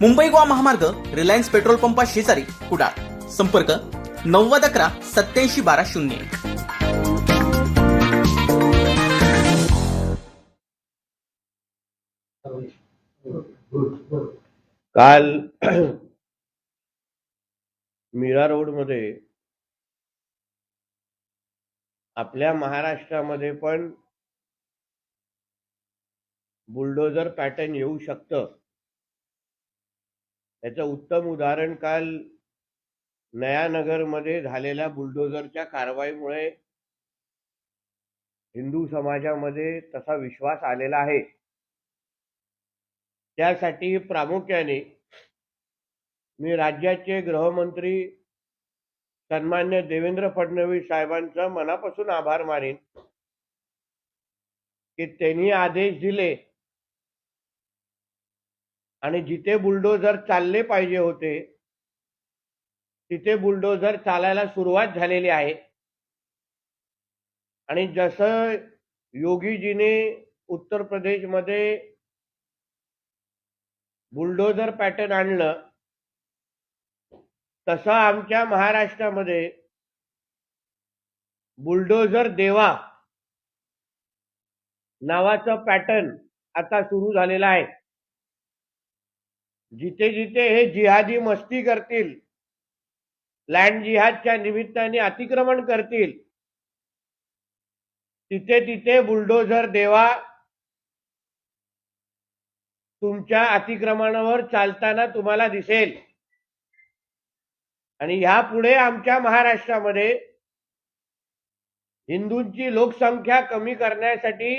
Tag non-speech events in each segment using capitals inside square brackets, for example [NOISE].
मुंबई गोवा महामार्ग Reliance petrol पंपा शेजारी कुडाळ. संपर्क नव्वद अकरा सत्याऐंशी बारा शून्य एक. काल [CLEARS THROAT] मीरा रोडमध्ये आपल्या महाराष्ट्रामध्ये पण बुलडोजर पॅटर्न येऊ शकतं. याचं उत्तम उदाहरण काल नयानगरमध्ये झालेल्या बुलडोजरच्या कारवाईमुळे हिंदू समाजामध्ये तसा विश्वास आलेला आहे. त्यासाठी प्रामुख्याने मी राज्याचे गृहमंत्री सन्मान्य देवेंद्र फडणवीस साहेबांचा मनापासून आभार मानेन की त्यांनी आदेश दिले आणि जिथे बुलडोजर चालले पाहिजे होते तिथे बुलडोजर चालायला सुरुवात झालेली आहे. आणि जसं योगीजीने उत्तर प्रदेशमध्ये बुलडोजर पॅटर्न आणलं तसं आमच्या महाराष्ट्रामध्ये बुलडोजर देवा नावाचं पॅटर्न आता सुरू झालेलं आहे. जिथे जिथे हे जिहादी मस्ती करतील लँड जिहादच्या निमित्ताने अतिक्रमण करतील तिथे तिथे बुलडोझर देवा तुमच्या अतिक्रमणावर चालताना तुम्हाला दिसेल. आणि ह्यापुढे आमच्या महाराष्ट्रामध्ये हिंदूंची लोकसंख्या कमी करण्यासाठी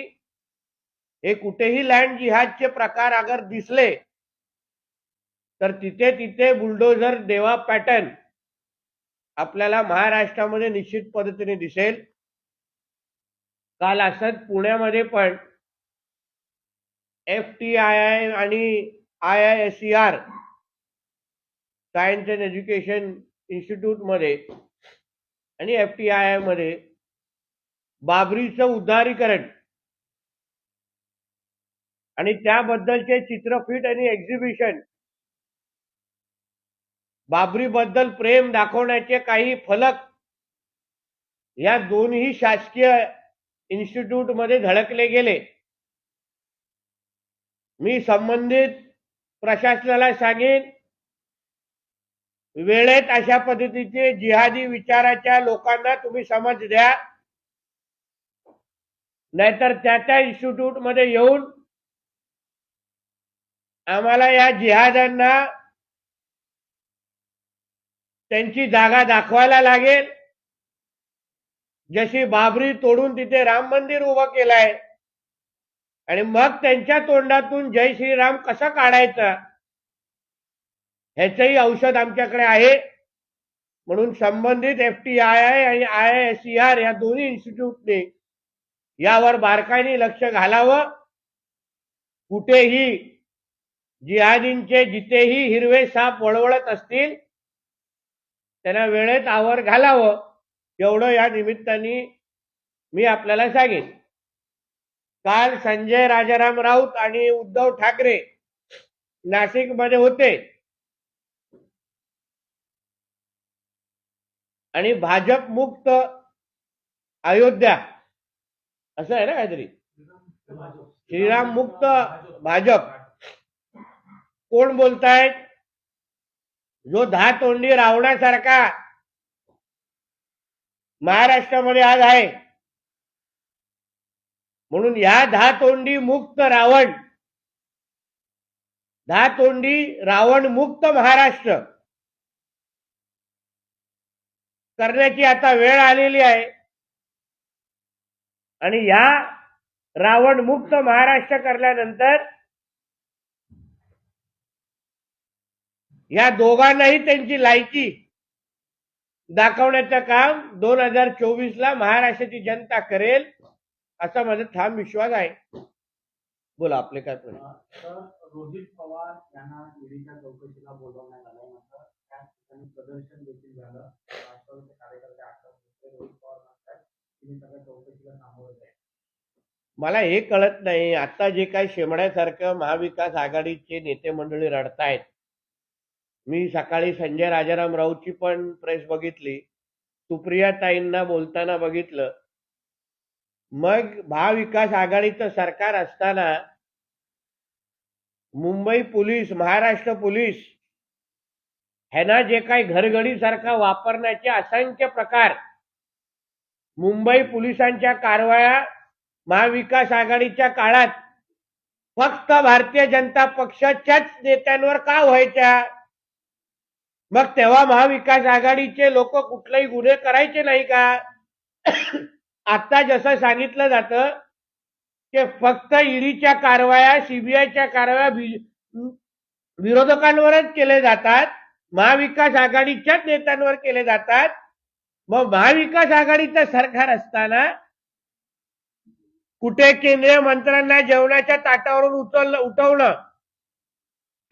हे कुठेही लँड जिहादचे प्रकार अगर दिसले तर तिथे तिथे बुलडोझर देवा पॅटर्न आपल्याला महाराष्ट्रामध्ये निश्चित पद्धतीने दिसेल. काल असत पुण्यामध्ये पण एफ टी आय आय आणि I I S C R science and education इन्स्टिट्यूटमध्ये आणि एफ टी आय आयमध्ये बाबरीचं उद्धारीकरण आणि त्याबद्दलचे चित्रफिट आणि एक्झिबिशन बाबरी बद्दल प्रेम दाखवण्याचे काही फलक या दोन्ही शासकीय इन्स्टिट्यूटमध्ये धडकले गेले. मी संबंधित प्रशासनाला सांगेन वेळेत अशा पद्धतीचे जिहादी विचाराच्या लोकांना तुम्ही समज द्या. नाहीतर त्या त्या इन्स्टिट्यूटमध्ये येऊन आम्हाला या जिहादांना त्यांची जागा दाखवायला लागेल. जशी बाबरी तोडून तिथे राम मंदिर उभं केलंय. आणि मग त्यांच्या तोंडातून जय श्रीराम कसं काढायचं? ह्याचंही औषध आमच्याकडे आहे. म्हणून संबंधित एफ टी आय आय आणि I I S C R या दोन्ही इन्स्टिट्यूटने यावर बारकाईने लक्ष घालावं. कुठेही जिहादींचे जिथेही हिरवे साप वळवळत असतील त्यांना वेळेत आवर घालावं एवढं या निमित्ताने मी आपल्याला सांगेन. काल संजय राजाराम राऊत आणि उद्धव ठाकरे नाशिकमध्ये होते. आणि भाजप मुक्त अयोध्या असं आहे ना काहीतरी? श्रीराम मुक्त भाजप. कोण बोलतायत? जो दहा तोंडी रावणासारखा महाराष्ट्रामध्ये आज आहे. म्हणून या दहा तोंडी मुक्त रावण दहा तोंडी रावण मुक्त महाराष्ट्र करण्याची आता वेळ आलेली आहे. आणि या रावण मुक्त महाराष्ट्र करल्यानंतर या दोघांनाही त्यांची लायकी. दाखवण्याचं काम दोन हजार चोवीस ला महाराष्ट्राची जनता करेल असा माझा ठाम विश्वास आहे. बोला आपले काय रोहित पवार यांना ईडीच्या चौकशीला बोलवण्यात आलं मात्र त्या ठिकाणी प्रदर्शन देखील झालं. राष्ट्रवादीचे कार्यकर्ते आक्रमक होते. रोहित पवार म्हणतात की मी सगळ्या चौकशीला सामोरं जाईल मला हे कळत नाही. आता जे काही शेमड्यासारखं महाविकास आघाडीचे नेते मंडळी रडतायत मी सकाळी संजय राजाराम राऊतची पण प्रेस बघितली. सुप्रिया ताईंना बोलताना बघितलं. मग महाविकास आघाडीचं सरकार असताना मुंबई पोलीस महाराष्ट्र पोलीस ह्यांना जे काही घरघडीसारखा वापरण्याचे असंख्य प्रकार मुंबई पोलिसांच्या कारवाया महाविकास आघाडीच्या काळात फक्त भारतीय जनता पक्षाच्याच नेत्यांवर का व्हायच्या? मग तेव्हा महाविकास आघाडीचे लोक कुठलेही गुन्हे करायचे नाही का? आता जसं सांगितलं जातं की फक्त ईडीच्या कारवाया सीबीआयच्या कारवाया विरोधकांवरच केले जातात महाविकास आघाडीच्याच नेत्यांवर केले जातात. मग महाविकास आघाडीचं सरकार असताना कुठे केंद्रीय मंत्र्यांना जेवणाच्या ताटावरून उचल उठवणं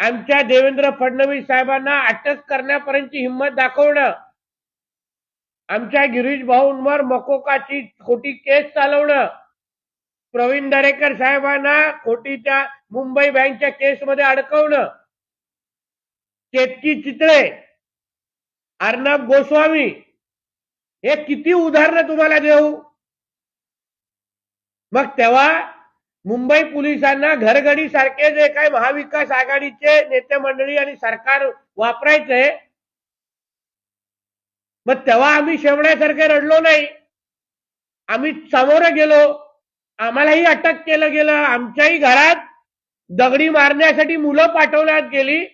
आमच्या देवेंद्र फडणवीस साहेबांना अटक करण्यापर्यंतची हिंमत दाखवणं. आमच्या गिरीश भाऊंवर मकोकाची खोटी केस चालवणं. प्रवीण दरेकर साहेबांना खोटीच्या मुंबई बँकच्या केसमध्ये अडकवणं. केतकी चितळे अर्णब गोस्वामी हे किती उदाहरणं तुम्हाला देऊ? मग तेव्हा मुंबई पोलिसांना घरगडी सारखे जे काही महाविकास आघाडीचे नेते मंडळी आणि सरकार वापरायचंय मग तेव्हा आम्ही शेवण्यासारखे रडलो नाही. आम्ही समोर गेलो. आम्हालाही अटक केलं गेलं. आमच्याही घरात दगडी मारण्यासाठी मुलं पाठवण्यात गेली.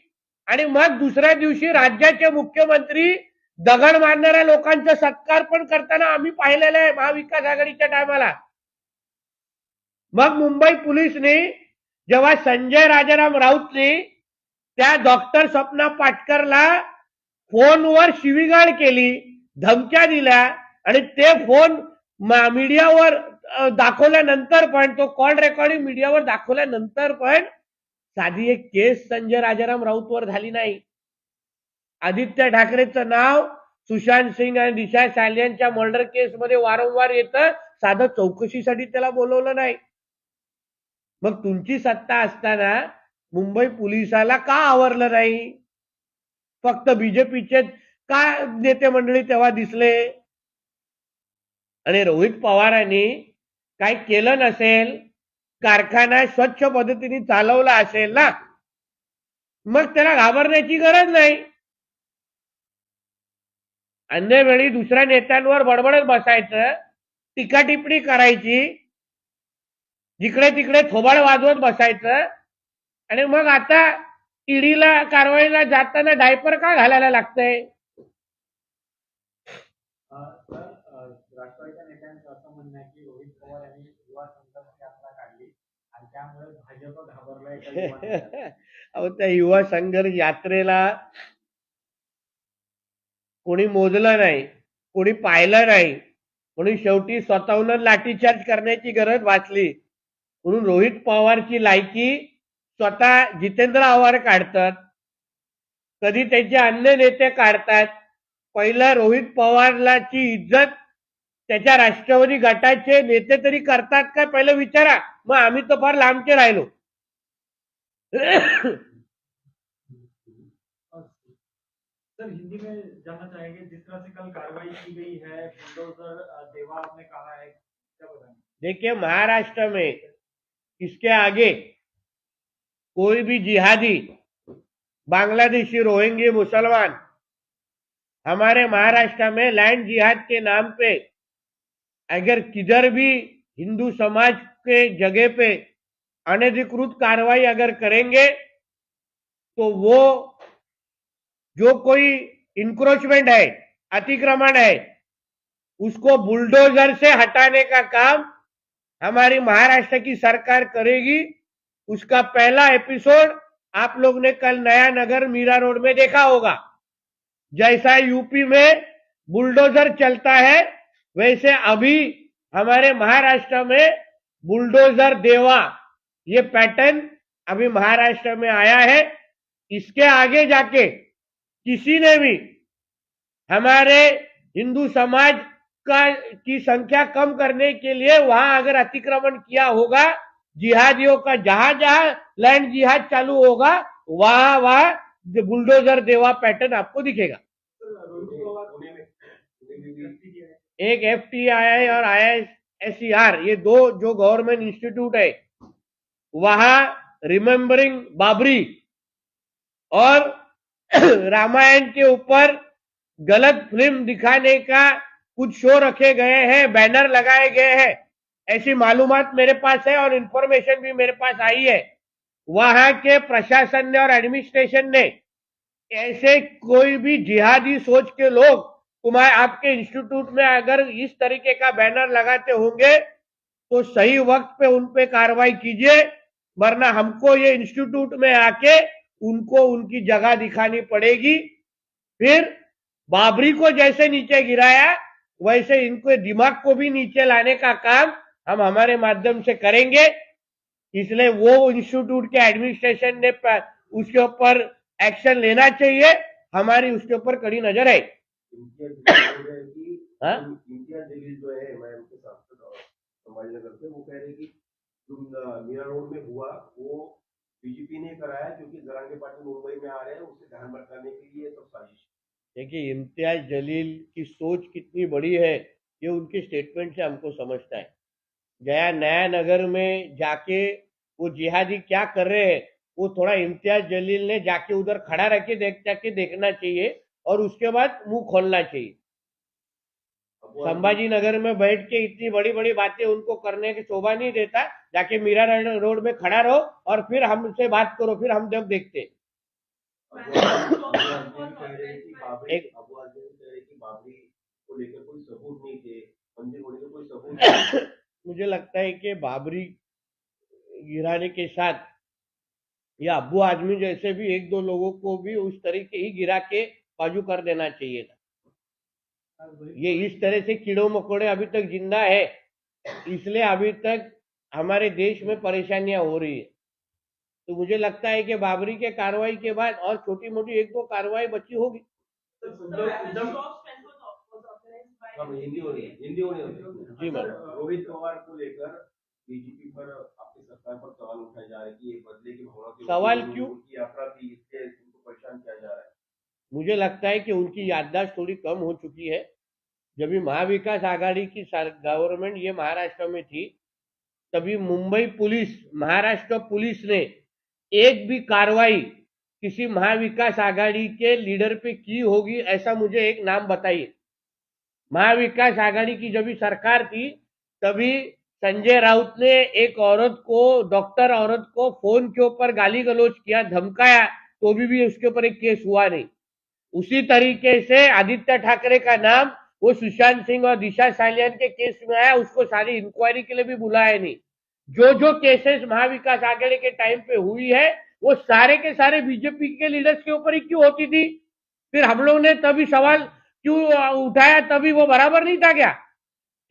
आणि मग दुसऱ्या दिवशी राज्याचे मुख्यमंत्री दगड मारणाऱ्या लोकांचा सत्कार पण करताना आम्ही पाहिलेलं आहे महाविकास आघाडीच्या टायमाला. मग मुंबई पोलिसने जेव्हा संजय राजाराम राऊतने त्या डॉक्टर स्वप्ना पाटकरला फोनवर शिवीगाळ केली धमक्या दिल्या आणि ते फोन मीडियावर दाखवल्यानंतर पण तो कॉल रेकॉर्डिंग मीडियावर दाखवल्यानंतर पण साधी एक केस संजय राजाराम राऊतवर झाली नाही. आदित्य ठाकरेचं नाव सुशांत सिंग आणि दिशा सालियांच्या मर्डर केसमध्ये वारंवार येतं साधं चौकशीसाठी त्याला बोलवलं नाही. मग तुमची सत्ता असताना मुंबई पोलिसाला का आवरलं नाही? फक्त बीजेपीचे का नेते मंडळी तेव्हा दिसले? आणि रोहित पवारांनी काय केलं नसेल? कारखाना स्वच्छ पद्धतीने चालवला असेल ना? मग त्याला घाबरण्याची गरज नाही. अन्य वेळी दुसऱ्या नेत्यांवर बडबडत बसायचं टीका टिप्पणी करायची जिकडे तिकडे थोबाड वाजवत बसायचं. आणि मग आता ईडीला कारवाईला जाताना डायपर का घालायला लागतंय? अं, तर अं, राष्ट्रवादीच्या नेत्यांचं असं म्हणणं आहे की रोहित पवार यांनी युवा संघर्ष यात्रा काढली आणि त्यामुळे भाजप घाबरलाय [LAUGHS] का युवा नेत्यांना? अहो त्या युवा संघर्ष यात्रेला कोणी मोजलं नाही कोणी पाहिलं नाही कोणी शेवटी स्वतःहून लाठीचार्ज करण्याची गरज वाचली. म्हणून रोहित पवारची लायकी स्वतः जितेंद्र आव्हाड काढतात. कधी त्यांचे अन्य नेते काढतात. पहिलं रोहित पवारलाची इज्जत त्याच्या राष्ट्रवादी गटाचे नेते तरी करतात का? पहिलं विचारा. मग आम्ही तर फार लांबचे राहिलो. सर हिंदी में जानना चाहेंगे जिस तरह से कल कार्रवाई की गई है बुलडोजर आपने कहा है क्या बताएंगे? देखिए महाराष्ट्र में इसके आगे कोई भी जिहादी बांग्लादेशी रोहिंगी मुसलमान हमारे महाराष्ट्र में लैंड जिहाद के नाम पे, अगर किधर भी हिंदू समाज के जगह पे अनधिकृत कार्रवाई अगर करेंगे तो वो जो कोई इंक्रोचमेंट है, अतिक्रमण है, उसको बुलडोजर से हटाने का काम हमारी महाराष्ट्र की सरकार करेगी, उसका पहला एपिसोड आप लोग ने कल नया नगर मीरा रोड में देखा होगा। जैसा यूपी में बुलडोजर चलता है, वैसे अभी हमारे महाराष्ट्र में बुलडोजर देवा, ये पैटर्न अभी महाराष्ट्र में आया है। इसके आगे जाके किसी ने भी हमारे हिंदू समाज का, की संख्या कम करने के लिए वहाँ अगर अतिक्रमण किया होगा, जिहादियों का, जहाँ जहाँ लैंड जिहाद चालू होगा, वहाँ वहाँ बुलडोजर देवा पैटर्न आपको दिखेगा। एक एफ़ टी आई आई और आई एस सी आर, ये दो जो गवर्नमेंट इंस्टीट्यूट है, वहाँ रिमेम्बरिंग बाबरी और [CLEARS THROAT] रामायण के ऊपर गलत फ़िल्म दिखाने का कुछ शो रखे गए हैं, बैनर लगाए गए हैं। ऐसी मालूमात मेरे पास है और इंफॉर्मेशन भी मेरे पास आई है। वहाँ के प्रशासन ने और एडमिनिस्ट्रेशन ने ऐसे कोई भी जिहादी सोच के लोग तुम्हारे आपके इंस्टीट्यूट में अगर इस तरीके का बैनर लगाते होंगे तो सही वक्त पे उन पे कार्रवाई कीजिए, वरना हमको ये इंस्टीट्यूट में आके उनको उनकी जगह दिखानी पड़ेगी। फिर बाबरी को जैसे नीचे गिराया वैसे इनको दिमाग को भी नीचे लाने का काम हम हमारे माध्यम से करेंगे। इसलिए वो इंस्टीट्यूट के एडमिनिस्ट्रेशन ने उसके ऊपर एक्शन लेना चाहिए। हमारी उसके ऊपर कड़ी नज़र है। बीजेपी हाँ? ने कराया क्योंकि जरांगे पार्टी मुंबई में आ रहे हैं उसे ध्यान के लिए साजिश। देखिए इम्तियाज़ जलील की सोच कितनी बड़ी है ये उनके स्टेटमेंट से हमको समझता है। गया नया नगर में जाके वो जिहादी क्या कर रहे हैं? वो थोड़ा इम्तियाज़ जलील ने जाके उधर खड़ा रह के देख जाके देखना चाहिए और उसके बाद मुँह खोलना चाहिए। संभाजी नगर में बैठ के इतनी बड़ी बड़ी बातें उनको करने की शोभा नहीं देता जाके मीरा रोड में खड़ा रहो और फिर हमसे बात करो फिर हम जब देखते एक- अबू आजमी कह रहे हैं कि बाबरी को लेकर कोई सबूत नहीं थे मंदिर होने के कोई सबूत [COUGHS] नहीं थे। मुझे लगता है कि बाबरी गिराने के साथ या अब्बू आदमी जैसे भी एक दो लोगों को भी उस तरीके ही गिरा के बाजू कर देना चाहिए था। ये इस तरह से कीड़ों मकोड़े अभी तक ज़िंदा है इसलिए अभी तक हमारे देश में परेशानियाँ हो रही है। तो मुझे लगता है कि बाबरी के कार्रवाई के बाद और छोटी मोटी एक दो कार्रवाई बची होगी। हम हिंदी हो रही है हिंदी होने वाली जी, मैम। रोहित पवार को लेकर बीजेपी पर आपकी सरकार पर सवाल उठाए जा रहे हैं कि ये बदले की भावना सवाल क्यों? उनकी यात्रा थी इससे उनको परेशान किया जा रहा है। मुझे लगता है कि उनकी याददाश्त थोड़ी कम हो चुकी है। जब भी महाविकास आघाड़ी की गवर्नमेंट ये महाराष्ट्र में थी तभी मुंबई पुलिस महाराष्ट्र पुलिस ने एक भी कार्रवाई किसी महाविकास आघाड़ी के लीडर पे की होगी ऐसा मुझे एक नाम बताइए। महाविकास आघाड़ी की जब भी सरकार थी तभी संजय राउत ने एक औरत को डॉक्टर औरत को फ़ोन के ऊपर गाली गलौज किया धमकाया तो भी, भी उसके ऊपर एक केस हुआ नहीं। उसी तरीके से आदित्य ठाकरे का नाम वो सुशांत सिंह और दिशा सालियान के केस में आया उसको सारी इंक्वायरी के लिए भी बुलाया नहीं। जो जो केसेस महाविकास आघाड़ी के टाइम पे हुई है वो सारे के सारे बीजेपी के लीडर्स के ऊपर ही क्यों होती थी? फिर हम लोग ने तभी सवाल क्यों उठाया? तभी वो बराबर नहीं था क्या?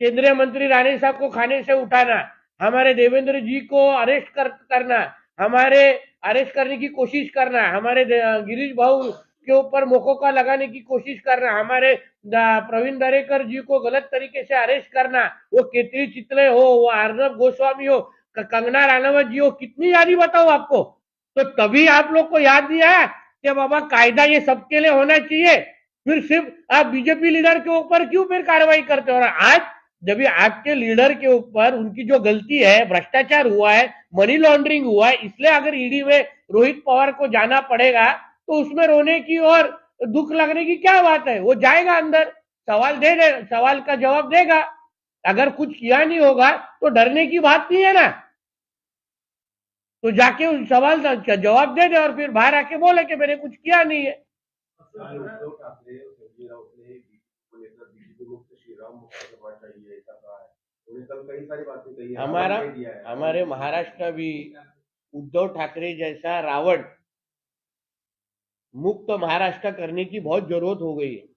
केंद्रीय मंत्री राणे साहब को खाने से उठाना हमारे देवेंद्र जी को अरेस्ट कर, करना हमारे अरेस्ट करने की कोशिश करना हमारे गिरीश भाऊ के ऊपर मोकोका लगाने की कोशिश करना हमारे प्रवीण दरेकर जी को गलत तरीके से अरेस्ट करना वो केतरी चितले हो वो अर्नब गोस्वामी हो कंगना राणावत जी हो कितनी यादी बताओ आपको? तो तभी आप लोग को याद आया कि बाबा कायदा ये सबके लिए होना चाहिए। फिर सिर्फ़, आप बीजेपी लीडर के ऊपर क्यों फिर कार्रवाई करते हो? आज जब आपके लीडर के ऊपर उनकी जो गलती है, भ्रष्टाचार हुआ है मनी लॉन्ड्रिंग हुआ है, इसलिए अगर ईडी में रोहित पवार को जाना पड़ेगा तो उसमें रोने की और दुख लगने की क्या बात है? वो जाएगा अंदर, सवाल दे दे, सवाल का जवाब देगा। अगर कुछ किया नहीं होगा तो डरने की बात नहीं है ना? तो जाके उस सवाल का जवाब दे दे और फिर बाहर आके बोले कि मैंने कुछ किया नहीं है। हमारा। हमारे महाराष्ट्र भी उद्धव ठाकरे जैसा रावण मुक्त महाराष्ट्र करने की बहुत ज़रूरत हो गई है।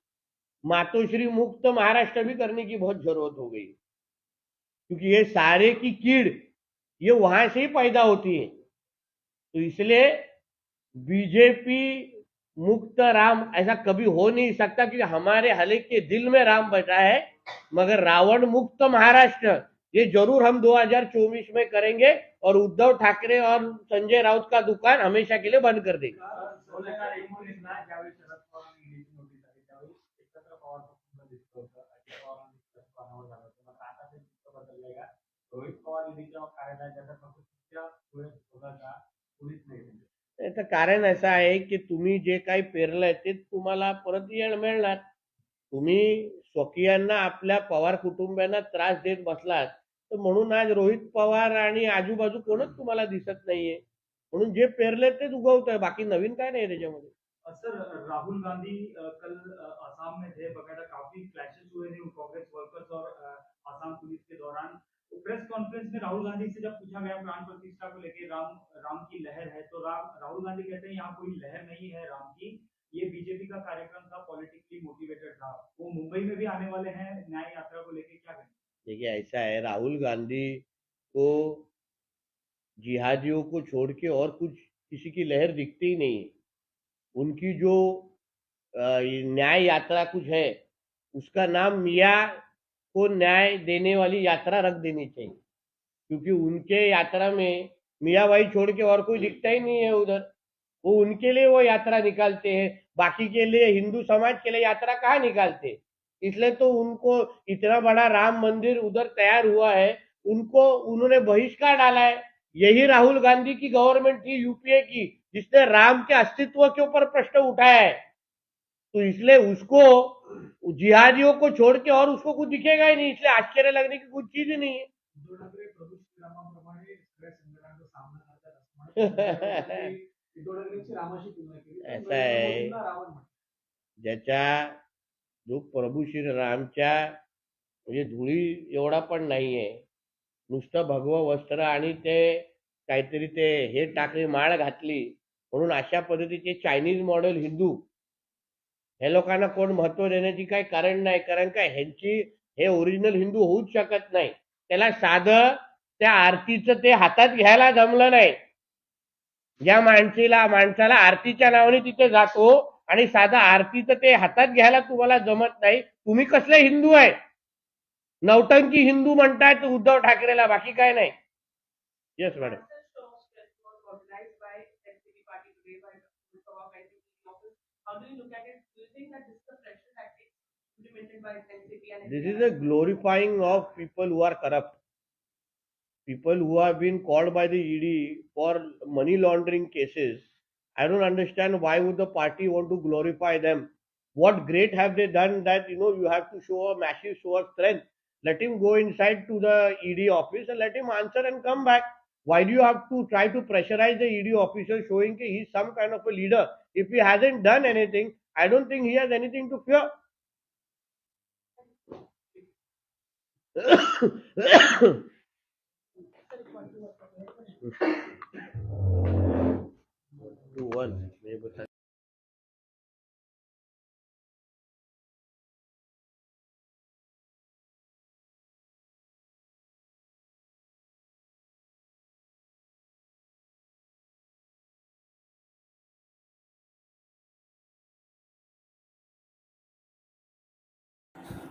मातोश्री मुक्त महाराष्ट्र भी करने की बहुत ज़रूरत हो गई क्योंकि ये सारे की कीड़ ये वहाँ से ही पैदा होती है। तो इसलिए बीजेपी मुक्त राम ऐसा कभी हो नहीं सकता क्योंकि हमारे हले के दिल में राम बैठा है। मगर रावण मुक्त महाराष्ट्र, ये ज़रूर हम 2024 में करेंगे और उद्धव ठाकरे और संजय राउत का दुकान हमेशा के लिए बंद कर देंगे। म्हणजे. याचं कारण असं आहे की तुम्ही जे काही पेरलंय ते तुम्हाला परत येण मिळणार. तुम्ही स्वकीयांना आपल्या पवार कुटुंबियांना त्रास देत बसलात तर म्हणून आज रोहित पवार आणि आजूबाजू कोणच तुम्हाला दिसत नाहीये. म्हणून जे पेरले तेच उगवत आहे बाकी नवीन काय नाही त्याच्यामध्ये. सर राहुल गांधी कल अ, असम में थे बकायदा काफी क्लैशेस हुए थे कांग्रेस वर्कर्स और अ, असम पुलिस के दौरान. प्रेस कॉन्फ्रेंस में राहुल गांधी से जब पूछा गया प्राण प्रतिष्ठा को लेकर राम राम की लहर है तो राम, राहुल गांधी कहते हैं, यहाँ कोई लहर नहीं है राम की। ये बीजेपी का कार्यक्रम था पॉलिटिकली मोटिवेटेड था। वो मुंबई में भी आने वाले हैं न्याय यात्रा को लेकर क्या कहेंगे देखिए, ऐसा है, राहुल गांधी को जिहादियों को छोड़ के और कुछ, किसी की लहर दिखती ही नहीं। उनकी जो न्याय यात्रा कुछ है, उसका नाम मिया को न्याय देने वाली यात्रा रख देनी चाहिए। क्योंकि उनके यात्रा में मियाँ भाई छोड़ के और कोई दिखता ही नहीं है उधर। वो उनके लिए वो यात्रा निकालते हैं, बाकी के लिए हिंदू समाज के लिए यात्रा कहाँ निकालते? इसलिए तो उनको इतना बड़ा राम मंदिर उधर तैयार हुआ है, उनको उन्होंने बहिष्कार डाला है। यही राहुल गांधी की गवर्नमेंट थी यूपीए की, जिसने राम के अस्तित्व के ऊपर प्रश्न उठाया है। तो इसलिए उसको जिहादियों को छोड़ के और उसको कुछ दिखेगा ही नहीं इसलिए आश्चर्य लगने की कुछ चीज ही नहीं है [LAUGHS] ऐसा आहे. ज्याच्या जो प्रभू श्रीरामच्या म्हणजे धुळी एवढा पण नाहीये नुसतं भगव वस्त्र आणि ते काहीतरी ते हे टाकली माळ घातली म्हणून अशा पद्धतीचे चायनीज मॉडेल हिंदू हे लोकांना कोण महत्त्व देण्याची काही कारण नाही कारण काय ह्यांची हे ओरिजिनल हिंदू होऊच शकत नाही. त्याला साधं त्या आरतीचं ते हातात घ्यायला जमलं नाही. ज्या माणसीला माणसाला आरतीच्या नावाने तिथे जातो आणि साधा आरतीचं ते हातात घ्यायला तुम्हाला जमत नाही तुम्ही कसले हिंदू आहे? नवटंकी हिंदू म्हणतात उद्धव ठाकरेला बाकी काय नाही. Yes madam How do you look at it? Think that this is the pressure implemented by NCP and This is a glorifying of people who are corrupt. People who have been called by the ED for money laundering cases. I don't understand why would the party want to glorify them. What great have they done that you know you have to show a massive show of strength. Let him go inside to the ED office and let him answer and come back. Why do you have to try to pressurize the ED officer showing that he's some kind of a leader? If he hasn't done anything, I don't think he has anything to fear. [COUGHS] [COUGHS]